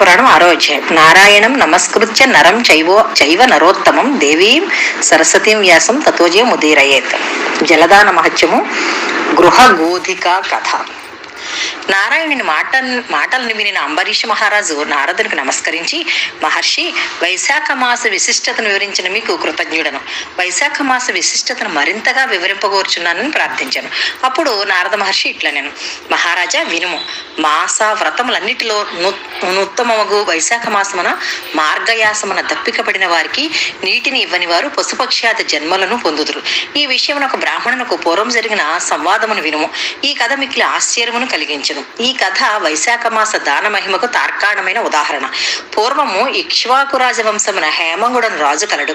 పురాణం ఆరో అధ్యాయం. నారాయణం నమస్కృత్య నరం చైవో చైవ నరోత్తమం దేవీం సరస్వతీం వ్యాసం తతోజయం ఉదీరయేత్ జలదాన మహత్యము గృహ గోధిక కథ. నారాయణుని మాట మాటలను వినిన అంబరీష మహారాజు నారదునికి నమస్కరించి మహర్షి వైశాఖ మాస విశిష్టతను వివరించిన మీకు కృతజ్ఞుడను. వైశాఖ మాస విశిష్టతను మరింతగా వివరింపగోర్చున్నానని ప్రార్థించాను. అప్పుడు నారద మహర్షి ఇట్లా నేను మహారాజా వినుము. మాస వ్రతములన్నిటిలో నుత్తమగు వైశాఖ మాసమున మార్గయాసమున దప్పికబడిన వారికి నీటిని ఇవ్వని వారు పశుపక్ష్యాది జన్మలను పొందుదురు. ఈ విషయమున ఒక బ్రాహ్మణునకు పూర్వం జరిగిన సంవాదమును వినుము. ఈ కథ మిక్కిలి ఆశ్చర్యమును కలిగి కలిగించును ఈ కథ వైశాఖ మాస దాన మహిమకు తార్కాణమైన ఉదాహరణ. పూర్వము ఇక్ష్వాకు రాజవంశమున హేమంగుడను రాజు కలడు.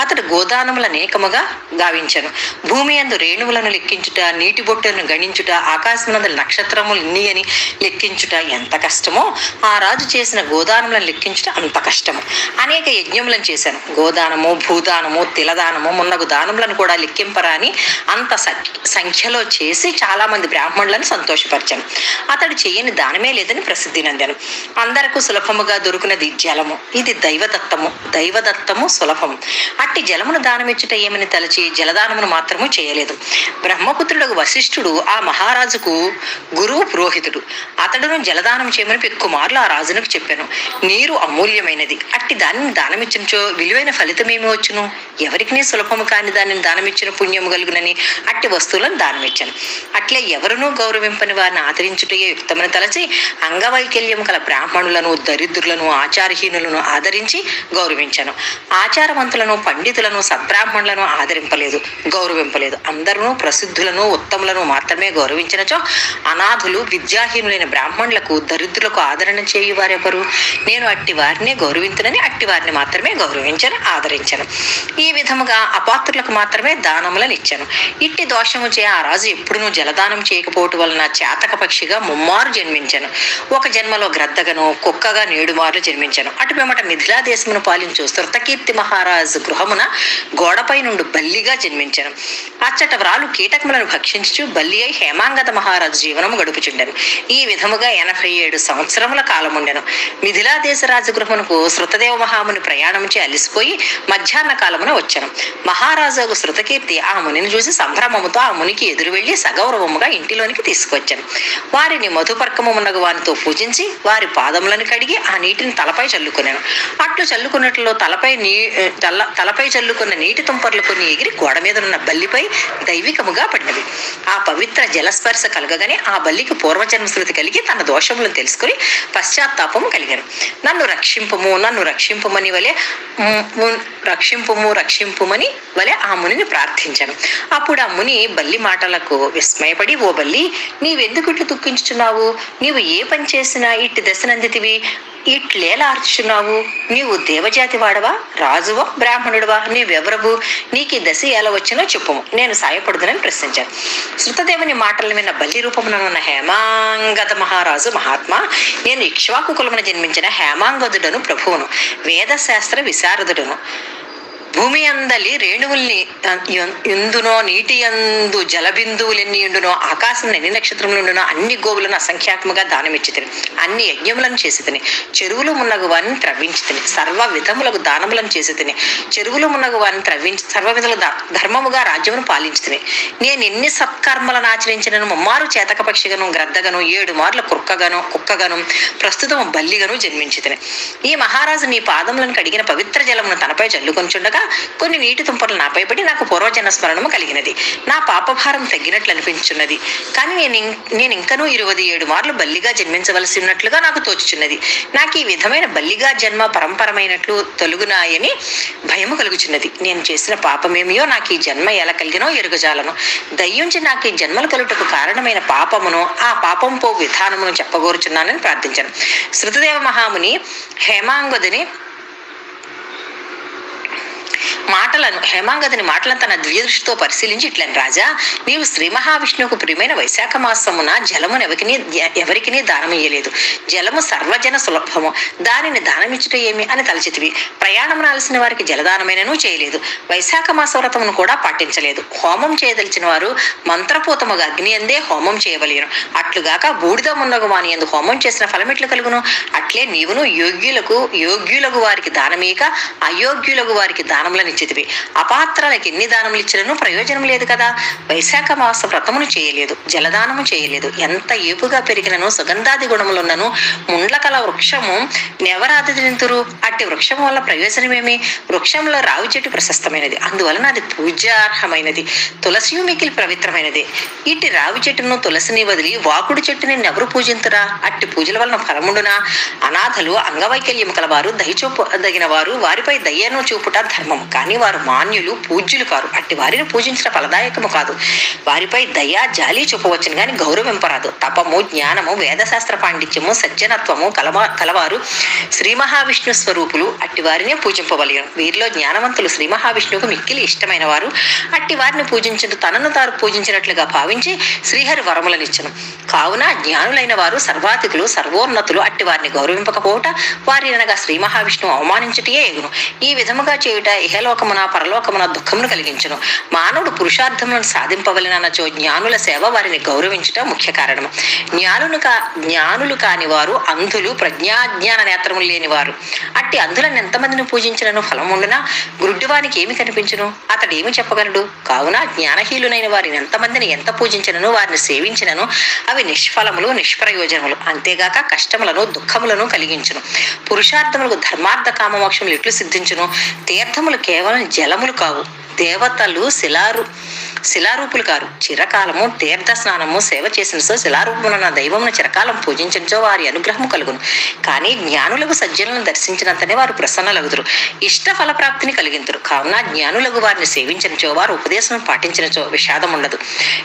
అతడు గోదానముల అనేకముగా గావించను. భూమి అందు రేణువులను లెక్కించుట నీటి బొట్టును గణించుట ఆకాశమునందు నక్షత్రములు ఇన్ని అని లెక్కించుట ఎంత కష్టమో ఆ రాజు చేసిన గోదానములను లెక్కించుట అంత కష్టము. అనేక యజ్ఞములను చేశాను. గోదానము భూదానము తిలదానము మున్నగు దానములను కూడా లెక్కింపరా అని అంత సంఖ్యలో చేసి చాలామంది బ్రాహ్మణులను సంతోషపరిచాను. అతడు చేయని దానమే లేదని ప్రసిద్ధి నందాను. అందరకు సులభముగా దొరుకునది జలము. ఇది దైవదత్తము. దైవదత్తము సులభము. అట్టి జలమును దానమిచ్చుట ఏమని తలచి జలదానమును మాత్రము చేయలేదు. బ్రహ్మపుత్రుడు వశిష్ఠుడు ఆ మహారాజుకు గురువు పురోహితుడు. అతడును జలదానం చేయమని పెక్కుమార్లు ఆ రాజునకు చెప్పాను. నీరు అమూల్యమైనది. అట్టి దానిని దానమిచ్చినచో విలువైన ఫలితమేమి వచ్చును? ఎవరికి సులభము కాని దానిని దానమిచ్చిన పుణ్యము కలుగునని అట్టి వస్తువులను దానమిచ్చాను. అట్లే ఎవరునూ గౌరవింపని వారిని ఆదరించుటయే యుక్తమని తలచి అంగవైకల్యం గల బ్రాహ్మణులను దరిద్రులను ఆచారహీనులను ఆదరించి గౌరవించాను. ఆచారవంతులను పండితులను సద్బ్రాహ్మణులను ఆదరింపలేదు గౌరవింపలేదు. అందరూ ప్రసిద్ధులను ఉత్తములను మాత్రమే గౌరవించినచో అనాథులు విద్యాహీనులైన బ్రాహ్మణులకు దరిద్రులకు ఆదరణ చేయు వారెవరు నేను అట్టి వారిని గౌరవించునని అట్టి వారిని మాత్రమే గౌరవించను ఆదరించను. ఈ విధముగా అపాత్రులకు మాత్రమే దానములను ఇచ్చాను. ఇట్టి దోషము చే ఆ రాజు ఎప్పుడునూ జలదానం చేయకపోవటం వలన చేతక పక్షిగా ముమ్మారు జన్మించాను. ఒక జన్మలో గ్రద్దగను కుక్కగా నేడుమార్లు జన్మించాను. అటు పిమ్మట మిథిలా దేశమును పాలించు శృతకీర్తి మహారాజు గృహమున గోడపై నుండి బల్లిగా జన్మించాను. అచ్చట వ్రాలు కీటకములను భక్షించు బల్లి అయి హేమాంగత మహారాజు జీవనము గడుపుచుండెను. ఈ విధముగా ఎనభై ఏడు సంవత్సరముల కాలముండెను. మిథిలా దేశ రాజగృహమునకు శృతదేవ మహాముని ప్రయాణముచే అలిసిపోయి మధ్యాహ్న కాలమున వచ్చాను. మహారాజు శృతకీర్తి ఆ మునిని చూసి సంభ్రమముతో ఆ మునికి ఎదురు వెళ్ళి సగౌరవముగా ఇంటిలోనికి తీసుకొచ్చాను వారిని మధుపర్కమున్నగు వారితో పూజించి వారి పాదములను కడిగి ఆ నీటిని తలపై చల్లుకున్నాను అట్లు చల్లుకున్నట్లో తలపై నీ తల తలపై చల్లుకున్న నీటి తుంపర్లు కొన్ని ఎగిరి గోడ మీద ఉన్న బల్లిపై దైవికముగా పడినవి. ఆ పవిత్ర జలస్పర్శ కలగగానే ఆ బల్లికి పూర్వజన్మ స్మృతి కలిగి తన దోషములను తెలుసుకుని పశ్చాత్తాపము కలిగాను. నన్ను రక్షింపము నన్ను రక్షింపమని వలె రక్షింపము రక్షింపుమని వలె ఆ మునిని ప్రార్థించాను. అప్పుడు ఆ ముని బల్లి మాటలకు విస్మయపడి ఓ బల్లి నీవెందుకు ఎందుకు దుఃఖించుచున్నావు నీవు ఏ పని చేసినా ఇట్టి దశనందితివి. ఇట్లేలార్చున్నావు నీవు దేవజాతి వాడవా? రాజువా? బ్రాహ్మణుడువా? నీవెవరవు? నీకు ఈ దశ ఎలా వచ్చినో చెప్పుము నేను సాయపడుదునని ప్రశ్నించాను. శృతదేవుని మాటలను విన్న బల్లి రూపమున హేమాంగద మహారాజు మహాత్మా నేను ఇక్ష్వాకు కులమున జన్మించిన హేమాంగదుడను ప్రభువును వేదశాస్త్ర విశారదుడును. భూమి అందలి రేణువుల్ని ఎందునో నీటి అందు జలబిందువులెన్ని ఉండునో ఆకాశం ఎన్ని నక్షత్రములు ఉండునో అన్ని గోవులను అసంఖ్యాకముగా దానమిచ్చి తిని అన్ని యజ్ఞములను చేసి తిని చెరువులు మున్నగు వారిని త్రవ్వించి తిని సర్వ విధములకు దానములను చేసి తిని చెరువులు మున్నగు వారిని త్రవ్వించి సర్వ విధముల దా- ధర్మముగా రాజ్యమును పాలించి తిని నేను ఎన్ని సత్కర్మలను ఆచరించినను ముమ్మారు చేతక పక్షిగను గ్రద్దగను ఏడు మార్ల కుక్కగను కుక్కగను ప్రస్తుతం బల్లిగను జన్మించి తిని ఈ మహారాజు నీ పాదములను కడిగిన పవిత్ర జలమును తనపై చల్లుకొంచుండగా కొన్ని నీటి తుంపలు నాపై పడి నాకు పూర్వజన్మ స్మరణము కలిగినది. నా పాపభారం తగ్గినట్లు అనిపించున్నది. కానీ నేను ఇం- నేను ఇంకనూ ఇరవై ఏడు మార్లు బల్లిగా జన్మించవలసి ఉన్నట్లుగా నాకు తోచుచున్నది. నాకు ఈ విధమైన బల్లిగా జన్మ పరంపరమైనట్లు తొలుగునాయని భయము కలుగుచున్నది. నేను చేసిన పాపమేమియో నాకు ఈ జన్మ ఎలా కలిగినో ఎరుగజాలను. దయ్యుంచి నాకు ఈ జన్మలు కలుగుటకు కారణమైన పాపమును ఆ పాపం పో విధానమును చెప్పగోరుచున్నానని ప్రార్థించాను. శృతదేవ మహాముని హేమాంగుదని మాటలను హేమాంగదిని మాటలను తన ద్విదృష్టితో పరిశీలించి ఇట్లని రాజా నీవు శ్రీ మహావిష్ణువుకు ప్రియమైన వైశాఖ మాసమున జలమును ఎవరికి ఎవరికి దానమియ్యలేదు. జలము సర్వజన సులభము. దానిని దానమిచ్చుట ఏమి అని తలచితివి. ప్రయాణం రాల్సిన వారికి జలదానమైనను చేయలేదు. వైశాఖ మాస వ్రతమును కూడా పాటించలేదు. హోమం చేయదలిచిన వారు మంత్రపూతముగా అగ్ని అందే హోమం చేయవలేను అట్లుగాక బూడిద మున్నగు వాని ఎందు హోమం చేసిన ఫలమిట్లు కలుగును. అట్లే నీవును యోగ్యులకు యోగ్యులకు వారికి దానమీక అయోగ్యులకు వారికి దానములనిచ్చితివి అపాత్రలకు ఎన్ని దానములు ఇచ్చినను ప్రయోజనం లేదు కదా. వైశాఖ మాస వ్రతమును చేయలేదు జలదానము చేయలేదు. ఎంత ఏపుగా పెరిగినను సుగంధాది గుణములున్నను ముండ్లకల వృక్షము నెవరాదింతురు అట్టి వృక్షం వల్ల ప్రయోజనమేమి? వృక్షంలో రావి చెట్టు ప్రశస్తమైనది. అందువలన అది పూజార్హమైనది. తులసి మిగిలి పవిత్రమైనది. ఇట్టి రావి చెట్టును తులసిని వదిలి వాకుడు చెట్టుని ఎవరు పూజింతురా? అట్టి పూజల వలన ఫలముండునా? అనాథలు అంగవైకల్యం కలవారు దయచూపదగిన వారు వారిపై దయ్యను చూపుట ధర్మం కానీ వారు మాన్యులు పూజ్యులు కారు. అట్టి వారిని పూజించిన ఫలదాయకము కాదు. వారిపై దయ జాలి చూపవచ్చును కానీ గౌరవింపరాదు తపము జ్ఞానము వేదశాస్త్ర పాండిత్యము సజ్జనత్వము కలవా కలవారు శ్రీ మహావిష్ణు స్వరూపులు. అట్టి వారినే పూజింపవలయను వీరిలో జ్ఞానవంతులు శ్రీ మహావిష్ణువుకు మిక్కిలి ఇష్టమైన వారు. అట్టి వారిని పూజించుటూ తనను తాను పూజించినట్లుగా భావించి శ్రీహరి వరములనిచ్చను. కావున జ్ఞానులైన వారు సర్వాధికులు సర్వోన్నతులు అట్టి వారిని గౌరవింపకపోవట వారి అనగా శ్రీ మహావిష్ణువు అవమానించుటయే ఎగును. ఈ విధముగా చేయుట ఇహలో ఇహలోకమున పరలోకమున దుఃఖమును కలిగించును. మానవుడు పురుషార్థములను సాధింపవలనచో జ్ఞానుల సేవ వారిని గౌరవించుట ముఖ్య కారణం. జ్ఞానులు కా జ్ఞానులు కాని వారు అంధులు ప్రజ్ఞాజ్ఞాన నేత్రములు లేని వారు. అట్టి అంధులను ఎంతమందిని పూజించినను ఫలం ఉండునా? గురుడ్డివానికి ఏమి కనిపించును? అతడు ఏమి చెప్పగలడు? కావున జ్ఞానహీలునైన వారిని ఎంతమందిని ఎంత పూజించినను? వారిని సేవించినను? అవి నిష్ఫలములు నిష్ప్రయోజనములు. అంతేగాక కష్టములను దుఃఖములను కలిగించును. పురుషార్థములకు ధర్మార్థ కామమోక్షములు ఎట్లు సిద్ధించును? తీర్థములు కేవలం జలములు కావు. దేవతలు శిలారు శిలారూపులు కారు. చిరకాలము తీర్థ స్నానము సేవ చేసిన శిలారూపమున దైవమును చిరకాలం పూజించడంతో వారి అనుగ్రహము కలుగును. కానీ జ్ఞానులకు సజ్జనులను దర్శించినంతనే వారు ప్రసన్నలగుదురు ఇష్ట ఫల ప్రాప్తిని కలిగింతురు. కావున జ్ఞానులకు వారిని సేవించినచో వారు ఉపదేశం పాటించినచో విషాదం ఉండదు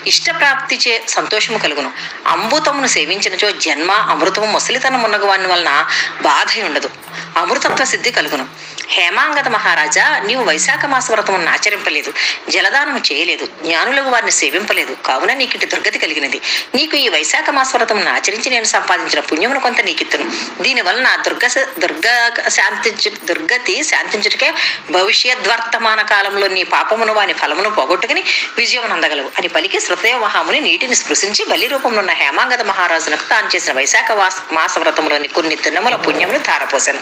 ఇష్టప్రాప్తి చే సంతోషము కలుగును. అమృతమును సేవించినచో జన్మ అమృతము ముసలితనం ఉన్నగు వాని వలన బాధ ఉండదు అమృతత్వ సిద్ధి కలుగును. హేమాంగద మహారాజా నీవు వైశాఖ మాస వ్రతమును ఆచరింపలేదు. జలదానం చేయలేదు. జ్ఞానులకు వారిని సేవింపలేదు. కావున నీకు ఇటు దుర్గతి కలిగినది. నీకు ఈ వైశాఖ మాస వ్రతమును ఆచరించి నేను సంపాదించిన పుణ్యమును కొంత నీకిత్తును. దీని వలన దుర్గ దుర్గ శాంతించు దుర్గతి శాంతించుటకే భవిష్యద్వర్తమాన కాలంలో నీ పాపమును వాని ఫలమును పోగొట్టుకుని విజయం అందగలవు అని పలికి శృతయ మహాముని నీటిని స్పృశించి బలి రూపంలో ఉన్న హేమాంగద మహారాజునకు తాను చేసిన వైశాఖ మాస వ్రతంలోని కొన్ని తిన్నముల పుణ్యమును ధారపోశాను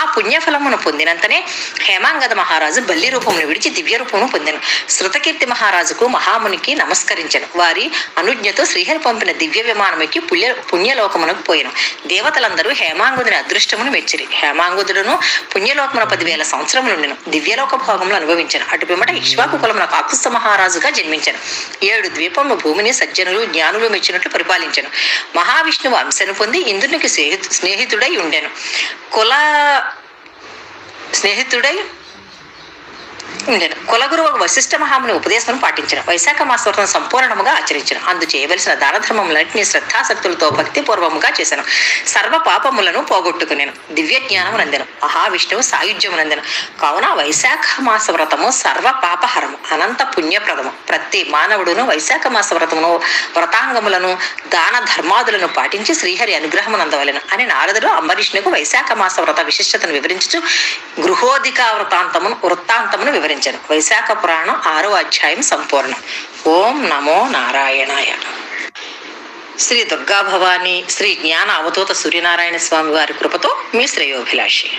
ఆ పుణ్యఫలమును పొందినంతనే హేమాంగద మహారాజు బల్లి రూపమును విడిచి దివ్య రూపమును పొందెను. శృతకీర్తి మహారాజుకు మహామునికి నమస్కరించను. వారి అనుజ్ఞతో శ్రీహరి పంపిన దివ్య విమానముకి పుణ్య పుణ్యలోకమునకు పోయాను. దేవతలందరూ హేమాంగుదిని అదృష్టమును మెచ్చిరి. హేమాంగుదుడును పుణ్యలోకమున పదివేల సంవత్సరములుండెను దివ్యలోక భోగములు అనుభవించాను. అటు పిమ్మట ఇక్ష్వాకు కులమున కాకుస్థ మహారాజుగా జన్మించాను. ఏడు ద్వీపము భూమిని సజ్జనులు జ్ఞానులు మెచ్చినట్లు పరిపాలించాను. మహావిష్ణువు అంశను పొంది ఇంద్రునికి స్నేహితు స్నేహితుడై ఉండెను. కుల స్నేహితుడై ఉండెను కులగురువు వశిష్ఠ మహాముని ఉపదేశం పాటించిన. వైశాఖ మాస వ్రతం సంపూర్ణముగా ఆచరించిన. అందు చేయవలసిన దాన ధర్మములన్నింటినీ శ్రద్ధాశక్తులతో భక్తి పూర్వముగా చేశాను సర్వ పాపములను పోగొట్టుకునేను. దివ్య జ్ఞానము నందెను. మహావిష్ణువు సాయుధ్యము నందెను. కావున వైశాఖ మాస వ్రతము సర్వ పాపహరము. అనంత పుణ్యప్రదము. ప్రతి మానవుడును వైశాఖ మాస వ్రతమును వ్రతాంగములను దాన ధర్మాదులను పాటించి శ్రీహరి అనుగ్రహము నందవలెను అని నారదుడు అంబరీష్ణుకు వైశాఖ మాస వ్రత విశిష్టతను వివరించుచు గృహోధిక వృత్తాంతమును వృత్తాంతమును వివరించారు. వైశాఖ పురాణం ఆరో అధ్యాయం సంపూర్ణం. ఓం నమో నారాయణాయ. శ్రీ దుర్గా భవాని శ్రీ జ్ఞాన అవధూత సూర్యనారాయణ స్వామి వారి కృపతో మీ శ్రేయోభిలాషి.